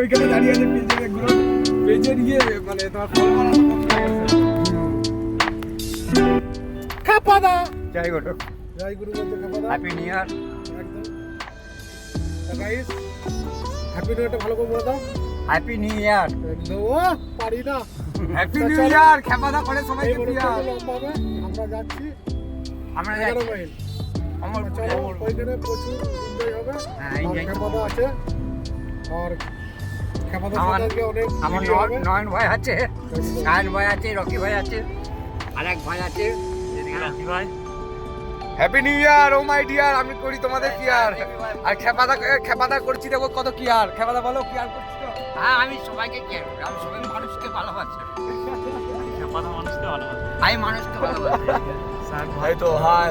ওইখানে দাঁড়িয়ে আছে পেজের এগুলো পেজের ইয়ে মানে তোমার ফলো খাপাদা! জয় ঘটক জয় গুরু বলতে খাপাদা? হ্যাপি নিউ ইয়ার একদম। গাইস হ্যাপি নিউ ইয়ারটা ভালো করে বলে দাও। হ্যাপি নিউ ইয়ার একদম। ও পারি না। হ্যাপি নিউ ইয়ার খেপাদা করে সবাইকে প্রিয়া আমরা যাচ্ছি। আমরা এগারো মাইল। আমার চলো ওইখানে প্রচুর এনজয় হবে। হ্যাঁ, খেপাদা আছে। আর আমার- আমার নয়ন- ভাই আছে সায়ন ভাই আছে রকি ভাই আছে আর এক ভাই আছে। ভাই। Happy new year oh my dear আমি করি তোমাদের কি আর? আর খেপাদা খেপাদা করছি দেখো কত কি আর। খেপাদা বলো কি আর করছি তো? হ্যাঁ আমি সবাইকে কেয়ার আর আমি সবাই মানুষকে ভালোবাসি। মানুষকে ভালোবাসে। আমি মানুষকে ভালোবাসি। এই তো হাই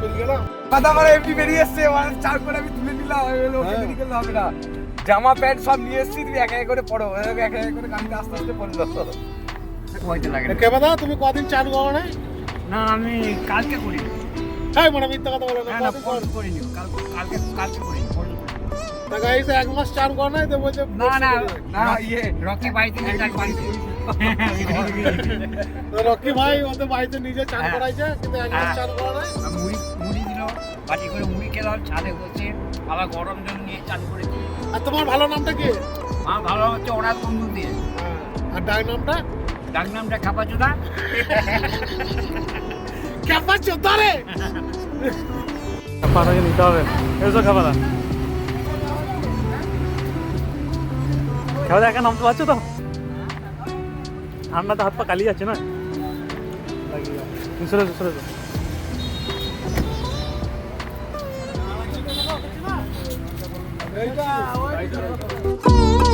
এমনি বেরিয়ে এসছে চার করে আমি তুলে নিলাম ওকে হ্যাঁ। করলে হবে না। জামা প্যান্ট সব নিয়ে এসছি তুমি এক এক করে পড়ো। এক এক করে গাড়িতে আস্তে আস্তে পড়ল। হইতে লাগে না। খেপাদা তুমি কদিন চান করো না না আমি কালকে করি হ্যাঁ মানে মিথ্যা কথা বলো না করিনি কালকে কালকে করি করিনি। তা গাইস এক মাস চান করো না তো বলছে না না না ইয়ে রকি বাড়িতে বাড়িতে। রকি ভাই ওদের বাড়িতে নিজে চান হ্যাঁ। করাইছে কিন্তু হ্যাঁ। চান করো মুড়ি মুড়ি দিল বাটি করে মুড়ি খেলাম ছাদে বসে আবার গরম জল নিয়ে চান করেছি। আর তোমার ভালো নামটা কি? আমার ভালো হচ্ছে ওরা বন্ধু দিয়ে। হ্যাঁ। আর ডাক নামটা? ডাক নামটা খাপা চোদা ক্যাপা চোদ্দারে পাটাকে নিতে হবে। এসো খাবারা খাওয়া একা নামতে পারছ তো? ঠান্ডাতে হাত পা কালি যাচ্ছে না সরে যাও, সরে যাও। বলছি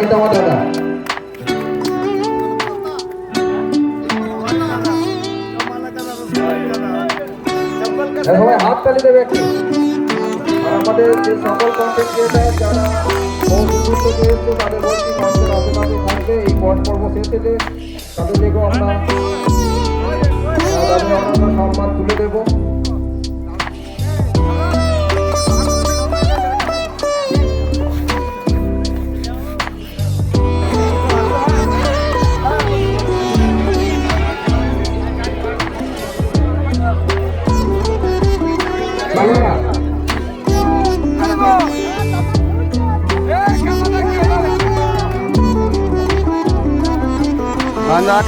এটা আমার দাদা হাত তালি দেবে আমাদের যে সকল কন্টেন্ট ক্রিয়েটার যারা দূর থেকে তাদের বলছি মঞ্চের আশেপাশে থাকবে এই পট পর্ব শেষে যে সম্মান তুলে দেবো।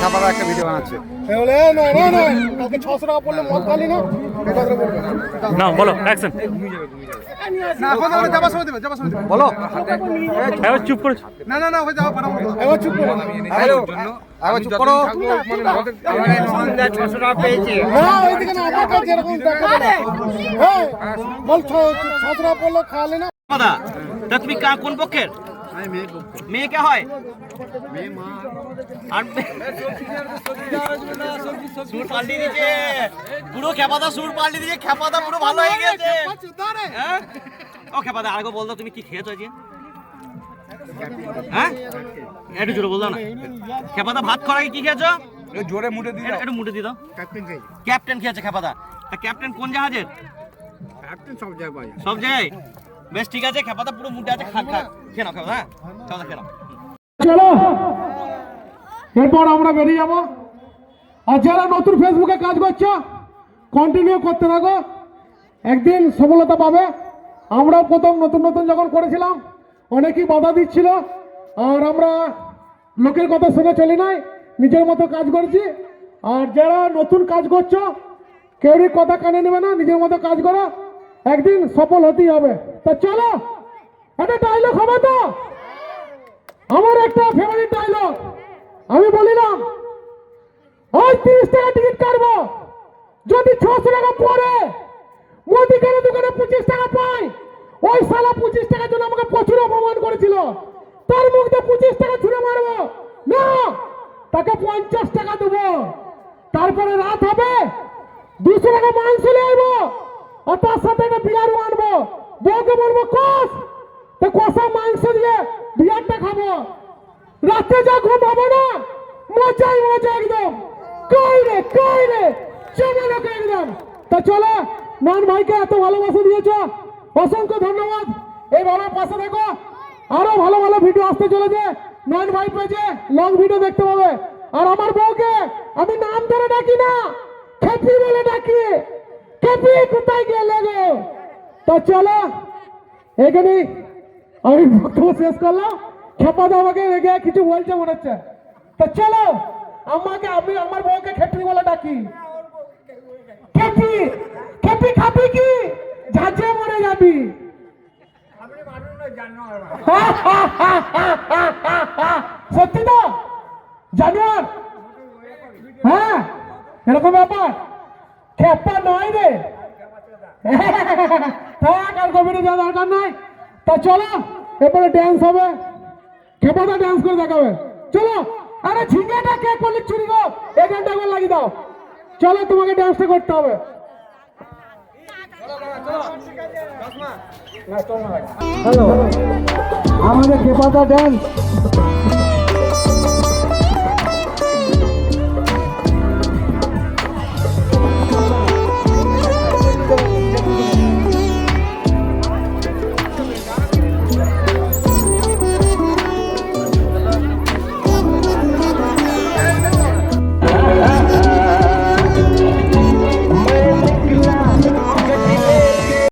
খাবার একটা ভিডিও বানাচ্ছে। না? বলো অ্যাকশন বলো। এবার চুপ করে না না না ওই যাওয়া পারব এবার চুপ করো হ্যালো আবার চুপ করো। ছশো টাকা পেয়েছি না ওইদিকে না আমার কাছে এরকম দেখা। যায় না। বল ছশো টাকা পড়লে খাওয়ালে না? দাদা তা তুমি কোন পক্ষের? মেয়ে কে হয়? সুর পাল্টি দিয়েছে পুরো খেপাদা সুর পাল্টি দিয়েছে খেপাদা পুরো ভালো হয়ে গেছে? ও খেপাদা আগে বলতো তুমি কি খেয়েছো আজকে? হ্যাঁ? একটু জোরে বলতো না। খেপাদা ভাত খাওয়ার আগে কি খেয়েছো? জোরে মুটে দিয়ে একটু- মুটে দিয়ে দাও। ক্যাপ্টেন খেয়েছে খেপাদা। তা ক্যাপ্টেন কোন জাহাজের? সব জায়গায় সব জায়গায়? বেশ, ঠিক আছে খেপাদা পুরো মুটে আছে খা খা খেয়ে নাও খেপাদা হ্যাঁ? খেয়ে নাও চলো। এরপর আমরা বেরিয়ে যাব। আর যারা নতুন ফেসবুকে কাজ করছ কন্টিনিউ করতে থাকো। একদিন সফলতা পাবে। আমরা প্রথম নতুন নতুন যখন করেছিলাম, অনেকেই বাধা দিচ্ছিল। আর আমরা লোকের কথা শুনে চলি নাই, নিজের মতো কাজ করছি। আর যারা নতুন কাজ করছ, কেউরই কথা কানে নেবে না, নিজের মতো কাজ করো। একদিন সফল হতেই হবে। তা চলো, একটা ডায়লগ হবে তো? আমার একটা ফেভারিট ডায়লগ আমি বলিলাম ওই তিরিশ টাকা টিকিট কাটবো। যদি ছশো টাকা পরে মুদিখানা দোকানে পঁচিশ টাকা পাই। ওই সালা পঁচিশ টাকার জন্য আমাকে প্রচুর অপমান করেছিল। তার মুখে পঁচিশ টাকা ছুঁড়ে মারবো। না, তাকে পঞ্চাশ টাকা দেবো। তারপরে রাত হবে, দুশো টাকা মাংস নিয়ে আসব। আর তার সাথে একটা বিয়ারও আনব বউকে বলব কষ তো কষা মাংস দিয়ে বিয়ারটা খাব রাতে যা ঘুম হবে না মজাই মজা একদম কই রে কই রে চলে লোক একদম তা চলো নন ভাইকে এত ভালোবাসা দিয়েছ অসংখ্য ধন্যবাদ এইভাবে পাশে দেখো আরও ভালো ভালো ভিডিও আসতে চলেছে নন ভাই পেজে লং ভিডিও দেখতে পাবে আর আমার বউকে আমি নাম ধরে ডাকি না খেপি বলে ডাকি খেপি কোথায় গেলে গো? তো চলো, এখানে আমি বক্তব্য শেষ করলাম। খেপাদা আমাকে রেগে কিছু বলছে মনে হচ্ছে। তো চলো, আমাকে, আমি আমার বউকে খেপি বলে ডাকি। খেপি খেপি খাবি কি? ঝাঁঝে মরে যাবি। সত্যি তো? জানোয়ার? হ্যাঁ এরকম ব্যাপার? খেপা নয় রে। থাক আর কবিটা যাওয়া দরকার নাই। তা চলো এরপরে ড্যান্স হবে। খেপাটা ড্যান্স করে দেখাবে। চলো আরে ঝিঙ্গাটা কে করলি চুরি গো? এই গানটা একবার লাগিয়ে দাও। চলো তোমাকে ড্যান্সটা করতে হবে। হ্যালো। আমাদের খেপাটা ড্যান্স